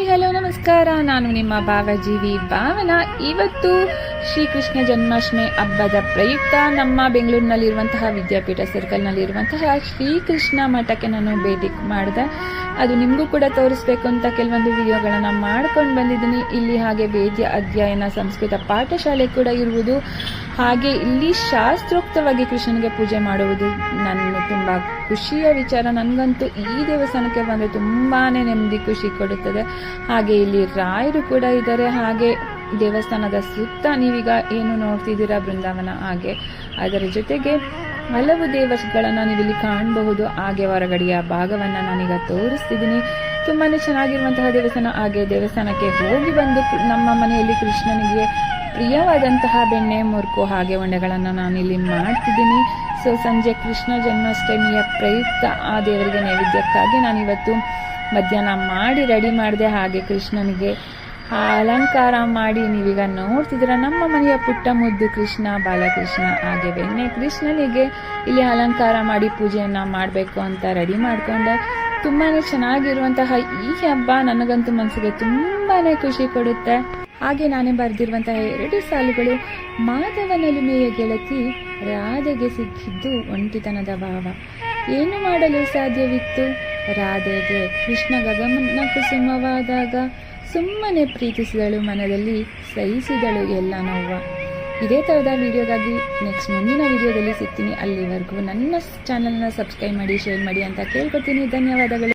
Hi, hello, ನಮಸ್ಕಾರ. ನಾನು ನಿಮ್ಮ ಭಾವಜೀವಿ ಭಾವನ. ಇವತ್ತು ಶ್ರೀಕೃಷ್ಣ ಜನ್ಮಾಷ್ಟಮಿ ಹಬ್ಬದ ಪ್ರಯುಕ್ತ ನಮ್ಮ ಬೆಂಗಳೂರಿನಲ್ಲಿರುವಂತಹ ವಿದ್ಯಾಪೀಠ ಸರ್ಕಲ್ನಲ್ಲಿರುವಂತಹ ಶ್ರೀಕೃಷ್ಣ ಮಠಕ್ಕೆ ನಾನು ಭೇಟಿ ಮಾಡಿದೆ ಅದು ನಿಮಗೂ ಕೂಡ ತೋರಿಸ್ಬೇಕು ಅಂತ ಕೆಲವೊಂದು ವಿಡಿಯೋಗಳನ್ನು ಮಾಡ್ಕೊಂಡು ಬಂದಿದ್ದೀನಿ. ಇಲ್ಲಿ ಹಾಗೆ ವೇದ್ಯ ಅಧ್ಯಯನ ಸಂಸ್ಕೃತ ಪಾಠಶಾಲೆ ಕೂಡ ಇರುವುದು. ಹಾಗೆ ಇಲ್ಲಿ ಶಾಸ್ತ್ರೋಕ್ತವಾಗಿ ಕೃಷ್ಣನಿಗೆ ಪೂಜೆ ಮಾಡುವುದು ನನ್ನ ತುಂಬ ಖುಷಿಯ ವಿಚಾರ. ನನಗಂತೂ ಈ ದೇವಸ್ಥಾನಕ್ಕೆ ಬಂದರೆ ತುಂಬಾ ನೆಮ್ಮದಿ, ಖುಷಿ ಕೊಡುತ್ತದೆ. ಹಾಗೆ ಇಲ್ಲಿ ರಾಯರು ಕೂಡ ಇದ್ದಾರೆ. ಹಾಗೆ ದೇವಸ್ಥಾನದ ಸುತ್ತ ನೀವೀಗ ಏನು ನೋಡ್ತಿದ್ದೀರಾ ಬೃಂದಾವನ ಹಾಗೆ. ಅದರ ಜೊತೆಗೆ ಹಲವು ದೇವರುಗಳನ್ನು ನೀವಿಲ್ಲಿ ಕಾಣಬಹುದು. ಹಾಗೆ ಹೊರಗಡೆಯ ಭಾಗವನ್ನು ನಾನೀಗ ತೋರಿಸ್ತಿದ್ದೀನಿ. ತುಂಬಾ ಚೆನ್ನಾಗಿರುವಂತಹ ದೇವಸ್ಥಾನ. ಹಾಗೆ ದೇವಸ್ಥಾನಕ್ಕೆ ಹೋಗಿ ಬಂದು ನಮ್ಮ ಮನೆಯಲ್ಲಿ ಕೃಷ್ಣನಿಗೆ ಪ್ರಿಯವಾದಂತಹ ಬೆಣ್ಣೆ, ಮುರುಕು ಹಾಗೆ ಉಂಡೆಗಳನ್ನು ನಾನಿಲ್ಲಿ ಮಾಡ್ತಿದ್ದೀನಿ. ಸೊ ಸಂಜೆ ಕೃಷ್ಣ ಜನ್ಮಾಷ್ಟಮಿಯ ಪ್ರಯುಕ್ತ ಆ ದೇವರಿಗೆ ನೈವೇದ್ಯಕ್ಕಾಗಿ ನಾನಿವತ್ತು ಮಧ್ಯಾಹ್ನ ಮಾಡಿ, ರೆಡಿ ಮಾಡಿದೆ ಹಾಗೆ ಕೃಷ್ಣನಿಗೆ ಅಲಂಕಾರ ಮಾಡಿ ನೀವೀಗ ನೋಡ್ತಿದ್ದೀರ, ನಮ್ಮ ಮನೆಯ ಪುಟ್ಟ ಮುದ್ದು ಕೃಷ್ಣ, ಬಾಲಕೃಷ್ಣ ಹಾಗೆ ಬೆನ್ನೆ ಕೃಷ್ಣನಿಗೆ ಇಲ್ಲಿ ಅಲಂಕಾರ ಮಾಡಿ ಪೂಜೆಯನ್ನು ಮಾಡಬೇಕು ಅಂತ ರೆಡಿ ಮಾಡಿಕೊಂಡೆ ತುಂಬಾನೇ ಚೆನ್ನಾಗಿರುವಂತಹ ಈ ಹಬ್ಬ ನನಗಂತೂ ಮನಸ್ಸಿಗೆ ತುಂಬಾನೇ ಖುಷಿ ಕೊಡುತ್ತೆ. ಹಾಗೆ ನಾನೇ ಬರೆದಿರುವಂತಹ ಎರಡು ಸಾಲುಗಳು ಮಾಧವನಲುಮೆಯ ಗೆಳತಿ ರಾಧೆಗೆ ಸಿಕ್ಕಿದ್ದು ಒಂಟಿತನದ ಭಾವ. ಏನು ಮಾಡಲು ಸಾಧ್ಯವಿತ್ತು? ರಾಧೆಗೆ ಕೃಷ್ಣ ಗಗಮನ ಕುಸುಮವಾದಾಗ ಸುಮ್ಮನೆ ಪ್ರೀತಿಸಿದಳು ಮನದಲ್ಲಿ, ಸಹಿಸಿದಳು ಎಲ್ಲ ನೋವ. ಇದೇ ಥರದ ವಿಡಿಯೋಗಾಗಿ ನೆಕ್ಸ್ಟ್ ಮುಂದಿನ ವಿಡಿಯೋದಲ್ಲಿ ಸಿಗ್ತೀನಿ. ಅಲ್ಲಿವರೆಗೂ ನನ್ನ ಚಾನಲ್ನ ಸಬ್ಸ್ಕ್ರೈಬ್ ಮಾಡಿ ಶೇರ್ ಮಾಡಿ ಅಂತ ಕೇಳ್ಕೊತೀನಿ ಧನ್ಯವಾದಗಳು.